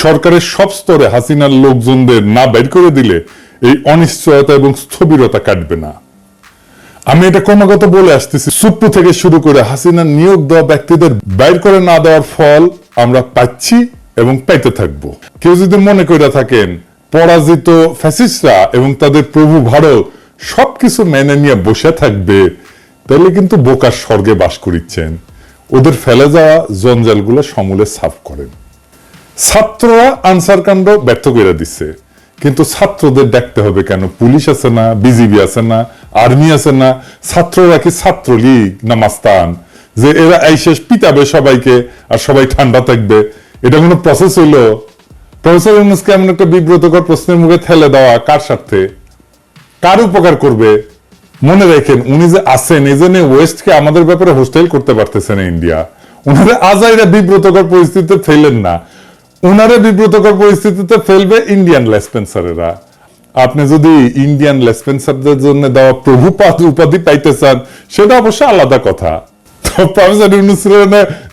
সরকারের সব স্তরে হাসিনার লোকজনদের না বের করে দিলে এই অনিশ্চয়তা এবং স্থবিরতা কাটবে না। আমি এটা ক্রমাগত বলে আসতেছি, সুপ্রু থেকে শুরু করে হাসিনার নিয়োগ দেওয়া ব্যক্তিদের বাইর করে না দেওয়ার ফল আমরা পাচ্ছি এবং পাইতে থাকব। কেউ যদি মনে করে থাকেন, পরাজিত ফ্যাসিস্টরা এবং তাদের প্রভু ভারত সবকিছু মেনে নিয়ে বসে থাকবে, তাহলে কিন্তু বোকার স্বর্গে বাস করিচ্ছেন। ওদের ফেলে যাওয়া জঞ্জালগুলো সমূলে সাফ করেন। ছাত্ররা আনসার কাণ্ড ব্যর্থ করে দিচ্ছে কিন্তু ছাত্রদের দেখতে হবে কেন? পুলিশ আছে না? বিজিবি আছে না? আর্মি আছে না? ছাত্ররা কি ছাত্রলীগ না মাস্তান? যে এরা এই শেষ পিটাবে সবাইকে আর সবাই ঠান্ডা থাকবে। এটা কোনো প্রসেস হইল? প্রফেসর ইউনুসকে এমন একটা বিব্রতকর প্রশ্নের মুখে ঠেলে দেওয়া কার স্বার্থে? কার উপকার করবে? মনে রাখেন, উনি যে আছেন, এই জন্য ওয়েস্টকে আমাদের ব্যাপারে হোস্টেল করতে পারতেছে না ইন্ডিয়া উনারা আজাইরা বিব্রতকর পরিস্থিতিতে ফেলেন না। উনারা বিব্রতকর পরিস্থিতিতে ফেলবে ইন্ডিয়ান লেসপেন্সারেরা আপনি যদি ইন্ডিয়ান লেসপেন্সারদের জন্য দেওয়া প্রভুপাত উপাধি পাইতে চান সেটা অবশ্য আলাদা কথা। প্রফেসর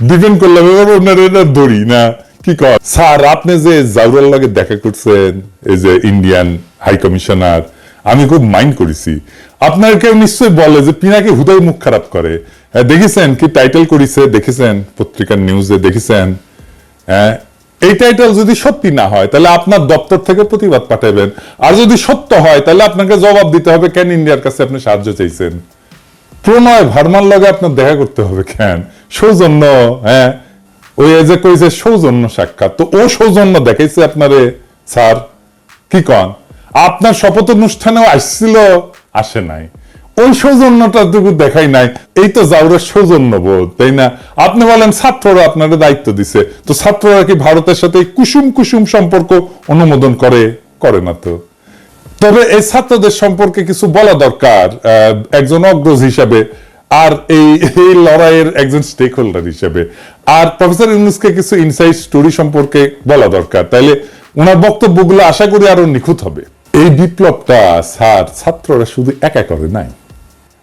ডিপেন্ড করলাম এবার ওনার ধরি না। কি কর? স্যার আপনি যে জাউরাল দেখা করছেন এই যে ইন্ডিয়ান হাই কমিশনার আমি খুব মাইন্ড করেছি। আপনার কেউ নিশ্চয়ই বলে যে পিনাকে হুদাই মুখ খারাপ করে। হ্যাঁ, দেখেছেন কি টাইটেল করেছে? দেখেছেন পত্রিকার নিউজে দেখেছেন? হ্যাঁ এই টাইটেল যদি সত্যি না হয়, তাহলে আপনার দপ্তর থেকে প্রতিবাদ পাঠাবেন। আর যদি সত্য হয়, তাহলে আপনাকে জবাব দিতে হবে কেন ইন্ডিয়ার কাছে আপনি সাহায্য চাইছেন। প্রণয় ভার্মার লগে আপনার দেখা করতে হবে কেন? সৌজন্য হ্যাঁ? ওই যে কইছে সৌজন্য সাক্ষাৎ, তো ও সৌজন্য দেখাইছে আপনারে, স্যার। কি কন? আপনার শপথ অনুষ্ঠানেও আসছিল, আসে নাই। ওই সৌজন্যটা টুকু দেখাই নাই। এই তো জাউরের সৌজন্য বোধ, তাই না? আপনি বলেন, ছাত্ররা আপনার দায়িত্ব দিছে। তো ছাত্ররা কি ভারতের সাথে কুসুম কুসুম সম্পর্ক অনুমোদন করে? করে না তো। তবে এই ছাত্রদের সম্পর্কে কিছু বলা দরকার একজন অগ্রজ হিসাবে, আর এই এই লড়াইয়ের একজন স্টেক হোল্ডার হিসেবে। আর প্রফেসর ইউনুসকে কিছু ইনসাইড স্টোরি সম্পর্কে বলা দরকার। তাইলে ওনার বক্তব্যগুলো আশা করি আরও নিখুঁত হবে। এই বিপ্লবটা, স্যার, ছাত্ররা শুধু একা করে নাই।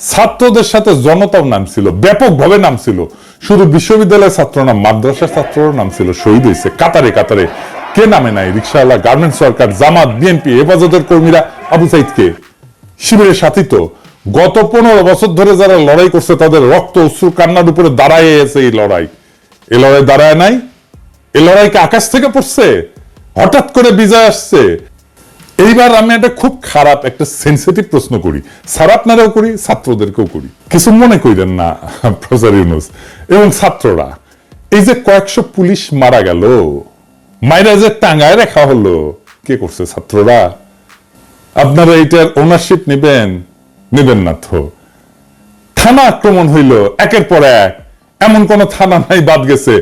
ছাত্রদের সাথে জনতাও নাম ছিল, ব্যাপকভাবে নাম ছিল। শুধু বিশ্ববিদ্যালয়ের ছাত্র না, মাদ্রাসার ছাত্রর নাম ছিল, শহীদ হয়েছে। কাতারে কাতারে কে নামে নাই? রিক্সাওয়ালা, গার্মেন্টস সরকার জামাত, বিএনপি, হেফাজতের কর্মীরা, আবু সাইদকে। শিবিরের সাথী তো গত পনেরো বছর ধরে যারা লড়াই করছে, তাদের রক্ত, অশ্রু, কান্নার উপরে দাঁড়ায় আছে এই লড়াই। এই লড়াই দাঁড়ায় নাই। এই লড়াইকে আকাশ থেকে পড়ছে। হঠাৎ করে বিজয় আসছে। এইবার আমি একটা খুব খারাপ, একটা সেন্সিটিভ প্রশ্ন করি। স্যার আপনারাও করি, ছাত্রদেরকেও করি। কিছু মনে করিলেন না, প্রফেসর ইউনুস। এবং ছাত্ররা, এই যে কয়েকশো পুলিশ মারা গেল, মাইরা যে টাঙ্গায় রাখা হলো, কে করছে ছাত্ররা? আপনারা এটার ওনারশিপ নেবেন নেবেন না তো। থানা আক্রমণ হইল, একের পর এক। এমন কোন থানা নাই, বাদ গেছে।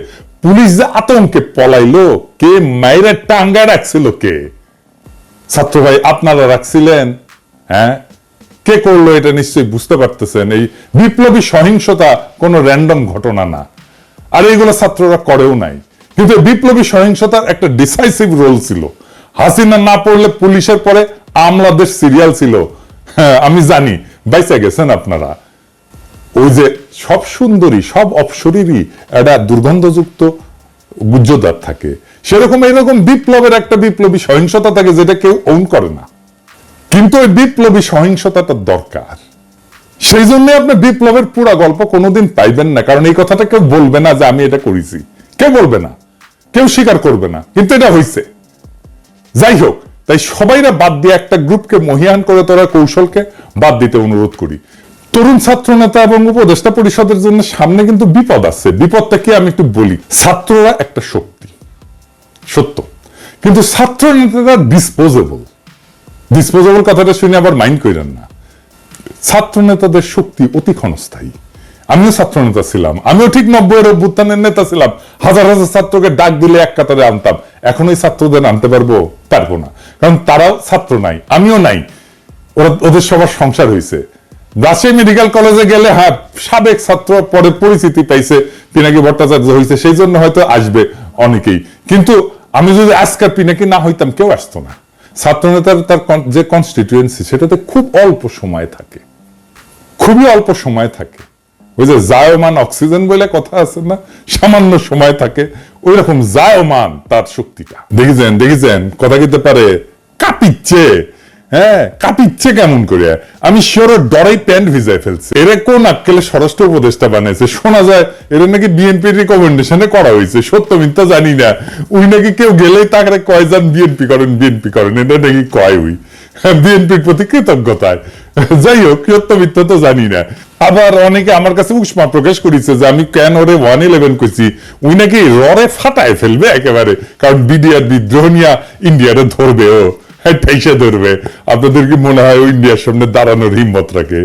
পুলিশ যে আতঙ্কে পলাইলো, কে মাইরা টাঙ্গায় রাখছিল কে? ছাত্র ভাই, আপনারা রাখছিলেন হ্যাঁ? কে করল এটা নিশ্চয়ই বুঝতে পারতেছেন। এই বিপ্লবী সহিংসতা কোনো র্যান্ডম ঘটনা না। আর এইগুলো ছাত্ররা করেও নাই। কিন্তু বিপ্লবী সহিংসতার একটা ডিসাইসিভ রোল ছিল। হাসিনা না পড়লে পুলিশের পরে আমলাদের সিরিয়াল ছিল। হ্যাঁ আমি জানি বাইসে গেছেন আপনারা। ওই যে সব সুন্দরী, সব অপসরীরই একটা দুর্গন্ধযুক্ত গুজ্জদার থাকে। সেরকম এরকম বিপ্লবের একটা বিপ্লবী সহিংসতা থাকে যেটা কেউ ওন করে না। কিন্তু ওই বিপ্লবী সহিংসতাটা দরকার। সেই জন্য আপনি বিপ্লবের পুরা গল্প কোনোদিন পাইবেন না, কারণ এই কথাটা কেউ বলবে না যে আমি এটা করেছি। কেউ বলবে না। কেউ স্বীকার করবে না। কিন্তু এটা হয়েছে যাই হোক, তাই সবাইরা বাদ দিয়ে একটা গ্রুপকে মহিয়ান করে তোরা কৌশলকে বাদ দিতে অনুরোধ করি। তরুণ ছাত্র নেতা এবং উপদেষ্টা পরিষদের জন্য সামনে কিন্তু বিপদ আছে। বিপদটা কি আমি একটু বলি। ছাত্ররা একটা শক্তি। সত্য। কিন্তু ছাত্র নেতারা ডিসপোজেবল ডিসপোজেবল কথাটা শুনে আবার মাইন্ড করেন না। ছাত্র নেতাদের শক্তি অতি ক্ষণস্থায়ী। আমিও ছাত্র নেতা ছিলাম। আমিও ঠিক নব্বইয়ের অভ্যুত্থানের নেতা ছিলাম। হাজার হাজার ছাত্রকে ডাক দিলে এক কাতারে আনতাম। এখন ওই ছাত্রদের আনতে পারব পারব না। কারণ তারাও ছাত্র নাই, আমিও নাই। ওরা, ওদের সবার সংসার হয়েছে রাজশাহী মেডিকেল কলেজে গেলে হ্যাঁ সাবেক ছাত্র পরে পরিচিতি পাইছে, পিনাকি ভট্টাচার্য হয়েছে সেই জন্য হয়তো আসবে অনেকেই। কিন্তু আমি যদি আজকাল পিনাকি না হইতাম, কেউ আসতো না। ছাত্র নেতার তার যে কনস্টিটিউয়েন্সি সেটাতে খুব অল্প সময় থাকে। খুবই অল্প সময় থাকে। ওই যে জায়মান অক্সিজেন বলে কথা আছে না, সামান্য সময় থাকে। ওই রকম জায়মান তার শক্তিটা। দেখেছেন দেখেছেন, কথা কিতে পারে, কাঁপিচ্ছে। হ্যাঁ কাঁপিচ্ছে কেমন করে? আমি শিওর ডরাই প্যান্ট ভিজাই ফেলছে। এরা কোন আক্কেলে স্বরাষ্ট্র উপদেষ্টা বানাইছে? শোনা যায়, এরা নাকি বিএনপির রিকমেন্ডেশনে করা হয়েছে সত্য মিথ্যা জানি না। উই নাকি কেউ গেলেই তাকে কয় যান বিএনপি করেন বিএনপি করেন, এটা নাকি কয় উই। বিএনপির প্রতি কৃতজ্ঞতায়। যাই হোক, সত্য, মিথ্যা তো জানি না। আবার অনেকে আমার কাছে উষ্মা প্রকাশ করেছে যে আমি কেন ওরে ওয়ান ইলেভেন করছি উই নাকি ররে ফাটায় ফেলবে একেবারে। কারণ বিডিআর বিদ্রোহ নিয়ে ইন্ডিয়ারে ধরবে, ও। হ্যাঁ ঠেসে ধরবে। আপনাদের কি মনে হয় ইন্ডিয়ার সামনে দাঁড়ানোর হিম্মত রাখে।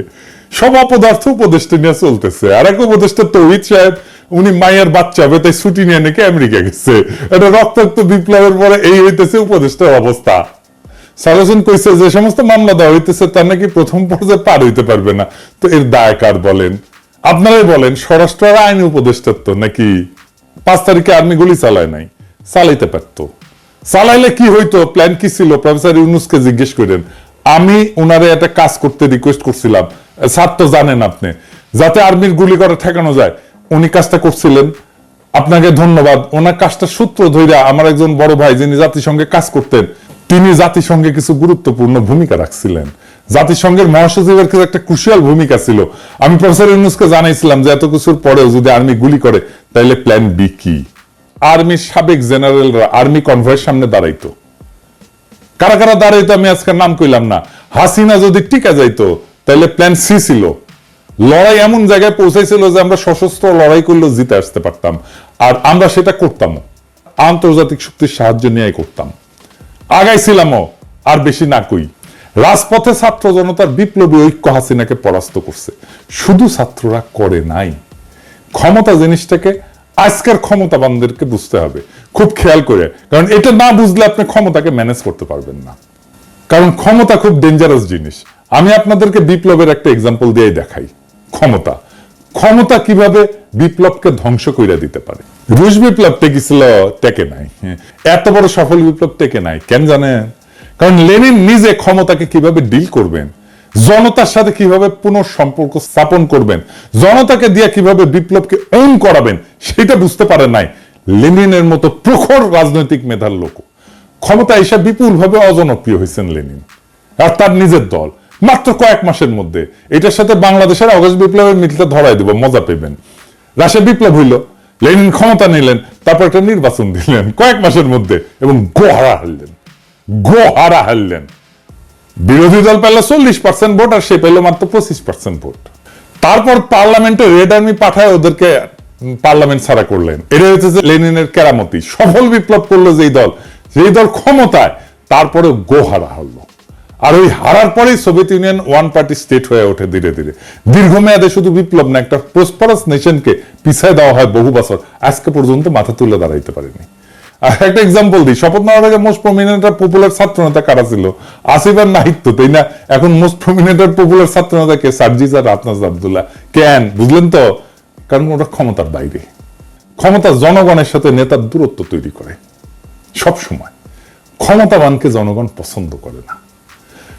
সব অপদার্থ উপদেষ্টা নিয়ে চলতেছে। আর এক উপদেষ্টা তৌহিদ সাহেব, উনি মায়ের বাচ্চা হবে, তাই ছুটি নিয়ে নাকি আমেরিকা গেছে। এটা রক্তাক্ত বিপ্লবের পরে এই হইতেছে উপদেষ্টার অবস্থা। সাজেশন কইছে যে সমস্ত মামলা দেওয়া হইতেছে, তার নাকি প্রথম পর্যায়ে পার হইতে পারবে না। তো এর দায় কার বলেন? আপনারাই বলেন, স্বরাষ্ট্র আইন উপদেষ্টার তো নাকি? পাঁচ তারিখে আর্মি গুলি চালায় নাই, চালাইতে পারতো। চালাইলে কি হইতো? প্ল্যান কি ছিল? প্রফেসর ইউনুসকে জিজ্ঞেস করেন। আমি ওনারে একটা কাজ করতে রিকোয়েস্ট করছিলাম। স্যার তো জানেন আপনি। যাতে আর্মির গুলি করে ঠেকানো যায়। উনি কাজটা করছিলেন। আপনাকে ধন্যবাদ। ওনার কাজটা সূত্র ধইরা আমার একজন বড় ভাই যিনি জাতিসংঘে কাজ করতেন, তিনি জাতিসংঘে কিছু গুরুত্বপূর্ণ ভূমিকা রাখছিলেন। জাতিসংঘের মহাসচিবের কিছু একটা ক্রুশিয়াল ভূমিকা ছিল। আমি প্রফেসর ইউনুসকে জানাইছিলাম যে এত কিছুর পরেও যদি আর্মি গুলি করে তাহলে প্ল্যান বি কি? আর্মির সাবেক জেনারেলরা, আর্মি কনভয়ের সামনে দাঁড়াইতো। কারা কারা দাঁড়াইতো আমি আজকে নাম কইলাম না। হাসিনা যদি টিকা যাইতো, তাহলে প্ল্যান সি ছিল। লড়াই এমন জায়গায় পৌঁছাইছিল যে আমরা সশস্ত্র লড়াই করলেও জিতে আসতে পারতাম। আর আমরা সেটা করতাম আন্তর্জাতিক শক্তির সাহায্য নিয়ে করতাম। আগাইছিলামও আর বেশি না কই। রাজপথে ছাত্র জনতার বিপ্লবী ঐক্য হাসিনাকে পরাস্ত করছে। শুধু ছাত্ররা করে নাই। ক্ষমতা জিনিসটাকে আজকের ক্ষমতাবানদেরকে বুঝতে হবে। খুব খেয়াল করে। কারণ এটা না বুঝলে আপনি ক্ষমতাকে ম্যানেজ করতে পারবেন না। কারণ ক্ষমতা খুব ডেঞ্জারাস জিনিস। আমি আপনাদেরকে বিপ্লবের একটা এক্সাম্পল দিয়ে দেখাই। ক্ষমতা। ক্ষমতা কীভাবে বিপ্লবকে ধ্বংস করে দিতে পারে? রুশ বিপ্লব টেকেছিল টেকে নাই। এত বড় সফল বিপ্লব টেকে নাই। কেন জানেন? কারণ লেনিন নিজে ক্ষমতাকে কীভাবে ডিল করবেন? জনতার সাথে কীভাবে পুনঃসম্পর্ক স্থাপন করবেন, জনতাকে দিয়ে কীভাবে বিপ্লবকে ওন করাবেন, সেটা বুঝতে পারেন নাই। লেনিনের মতো প্রখর রাজনৈতিক মেধার লোক। ক্ষমতা এসে বিপুলভাবে অজনপ্রিয় হয়েছেন লেনিন। আর তার নিজের দল, মাত্র কয়েক মাসের মধ্যে। এটার সাথে বাংলাদেশের অগস্ট বিপ্লবের মিলটা ধরাই দেব, মজা পেবেন রাশিয়া বিপ্লব হইল, লেনিন ক্ষমতা নিলেন, তারপর একটা নির্বাচন দিলেন, কয়েক মাসের মধ্যে, এবং গোহারা হারলেন। গোহারা হারলেন। বিরোধী দল পেল চল্লিশ পার্সেন্ট ভোট আর সে পেল মাত্র পঁচিশ পার্সেন্ট ভোট। তারপর পার্লামেন্টে রেড আর্মি পাঠায় ওদেরকে পার্লামেন্ট ছাড়া করলেন। এটা হচ্ছে যে লেনিনের কেরামতি। সফল বিপ্লব করল যেই দল। যেই দল ক্ষমতায় তারপরে গো হারা হলো। আর ওই হারার পরেই Soviet Union one party state হয়ে ওঠে ধীরে ধীরে। দীর্ঘমেয়াদে শুধু বিপ্লব না, একটা প্রসপারাস নেশনকে পিছায় দেওয়া হয় বহু বছর। আজকে পর্যন্ত মাথা তুলে দাঁড়াইতে পারেনি। একটা এক্সাম্পল দিই, শপথ নেওয়ার মোস্ট প্রমিনেন্ট আর পপুলার ছাত্র নেতা কারা ছিল? আসিফ আর তাই না? এখন মোস্ট প্রমিনেন্ট আর পপুলার ছাত্র নেতা কে? সার্জিস আর রাতনাজ আবদুল্লাহ। কেন? বুঝলেন তো? কারণ ওটা ক্ষমতার বাইরে। ক্ষমতা জনগণের সাথে নেতার দূরত্ব তৈরি করে। সব সময়। ক্ষমতাবানকে জনগণ পছন্দ করে না।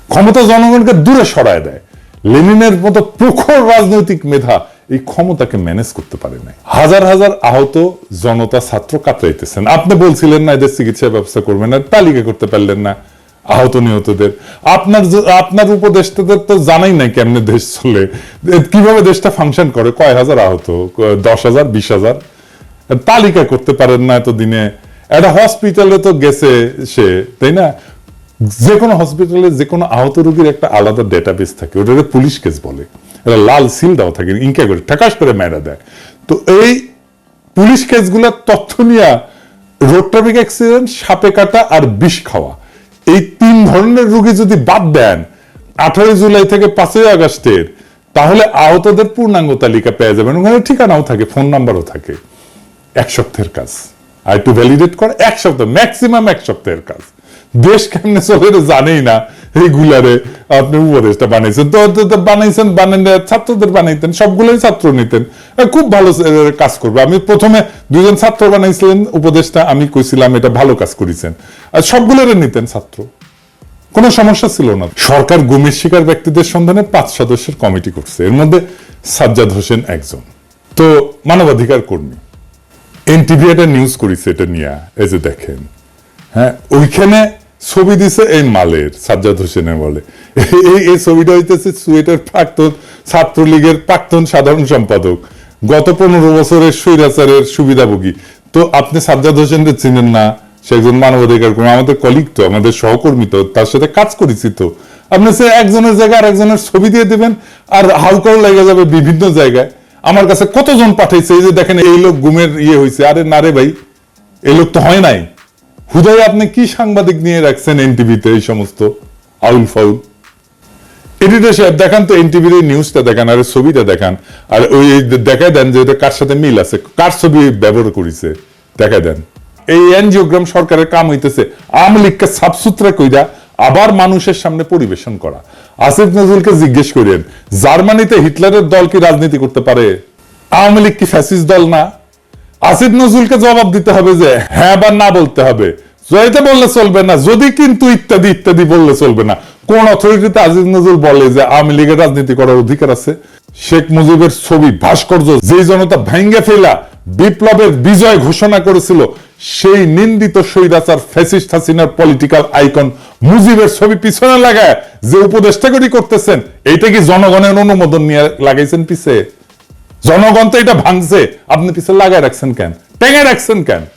ক্ষমতা জনগণকে দূরে সরায় দেয়। লেনিনের মতো প্রখর রাজনৈতিক মেধা এই ক্ষমতাকে ম্যানেজ করতে পারে নাই। হাজার হাজার আহত জনতা ছাত্র কাতরাইতেছেন। আপনি বলছিলেন না এদের চিকিৎসা ব্যবস্থা করবেন না, তালিকা করতে পারলেন না আহত নিহতদের। আপনার আপনার উপদেষ্টাদের তো জানাই নাই কেমনে দেশ চলে। কীভাবে দেশটা ফাংশন করে? কয় হাজার আহত? দশ হাজার, বিশ হাজার? তালিকা করতে পারেন না এতদিনে। একটা হসপিটালে তো গেছে সে, তাই না? যে কোনো হসপিটালে যে কোনো আহত রোগীর একটা আলাদা ডেটাবেস থাকে, ওটাকে পুলিশ কেস বলে। এটা লাল সিল দেওয়া থাকে ইনকা করে, ঠাকাস করে মেরা দেয়। তো এই পুলিশ কেসগুলোর তথ্য নিয়ে রোড ট্রাফিক অ্যাক্সিডেন্ট, সাপে কাটা আর বিষ খাওয়া। এই তিন ধরনের রোগী যদি বাদ দেন, আঠারোই জুলাই থেকে পাঁচই আগস্টের, তাহলে আহতদের পূর্ণাঙ্গ তালিকা পেয়ে যাবেন। ওখানে ঠিকানাও থাকে, ফোন নাম্বারও থাকে। এক সপ্তাহের কাজ। আর একটু ভ্যালিডেট করে, এক সপ্তাহ ম্যাক্সিমাম এক সপ্তাহের কাজ। দেশ কেমনে চলে জানেই না। রেগুলারে আপনি উপদেশটা বানাইছেন। তো বানাইছেন বানান ছাত্রদের বানাইতেন, সবগুলোই ছাত্র নিতেন। খুব ভালো কাজ করবে। আমি প্রথমে দুজন ছাত্র বানাইছিলেন উপদেশটা আমি কইছিলাম, এটা ভালো কাজ করেছেন। আর সবগুলোরে নিতেন ছাত্র। কোনো সমস্যা ছিল না। সরকার গুমের শিকার ব্যক্তিদের সন্ধানে পাঁচ সদস্যের কমিটি করছে। এর মধ্যে সাজ্জাদ হোসেন একজন। তো, মানবাধিকার কর্মী। এনটিভি একটা নিউজ করেছে এটা নিয়ে। এই যে দেখেন। হ্যাঁ ওইখানে ছবি দিছে এই মালের, সাজ্জাদ হোসেনের বলে এই এই ছবিটা হইতেছে সুয়েটের প্রাক্তন ছাত্রলীগের প্রাক্তন সাধারণ সম্পাদক। গত পনেরো বছরের স্বৈরাচারের সুবিধাভোগী। তো আপনি সাজ্জাদ হোসেনকে চিনেন না? সে একজন মানবাধিকার কর্মী, আমাদের কলিগ তো, আমাদের সহকর্মী তো, তার সাথে কাজ করেছি তো। আপনি সে একজনের জায়গায় আর একজনের ছবি দিয়ে দেবেন, আর হাউকাও লেগে যাবে বিভিন্ন জায়গায়। আমার কাছে কতজন পাঠাইছে, এই যে দেখেন এই লোক গুমের ইয়ে হয়েছে আরে না রে ভাই, এই লোক তো হয় নাই। হুদায় আপনি কি সাংবাদিক নিয়ে রাখছেন এনটিভিতে এই সমস্ত? আউল ফাউল। এডিটর সাহেব, দেখান তো এনটিভির এই নিউজটা দেখান, আর ছবিটা দেখান। আর ওই দেখায় দেন যে কার সাথে মিল আছে, কার ছবি ব্যবহার দেন। এই এনজিওগ্রাম সরকারের কাম হইতেছে, আওয়ামী লীগকে সাফসুতরা কইরা আবার মানুষের সামনে পরিবেশন করা। আসিফ নজরুলকে জিজ্ঞেস করেন, জার্মানিতে হিটলারের দল কি রাজনীতি করতে পারে? আওয়ামী লীগ কি ফ্যাসিস দল না? আসিফ নজরুলকে জবাব দিতে হবে যে হ্যাঁ বা না বলতে হবে। জয়তে বললে চলবে না, যদি কিন্তু ইত্যাদি ইত্যাদি বললে চলবে না। কোন অথরিটিতে নজরুল বলে যে আওয়ামী লীগের রাজনীতি করার অধিকার আছে? শেখ মুজিবের ছবি ভাস্কর্য জনতা ভেঙ্গে ফেলা বিপ্লবের বিজয় ঘোষণা করেছিল, সেই নিন্দিত স্বৈরাচার ফ্যাসিস্ট হাসিনার পলিটিক্যাল আইকন মুজিবের ছবি পিছনে লাগায় যে উপদেষ্টাগরি করতেছেন, এইটা কি জনগণের অনুমোদন নিয়ে লাগাইছেন পিছে? জনগণ তো এটা ভাঙছে। আপনি পিছে লাগায় রাখছেন কেন? টেঙে রাখছেন কেন?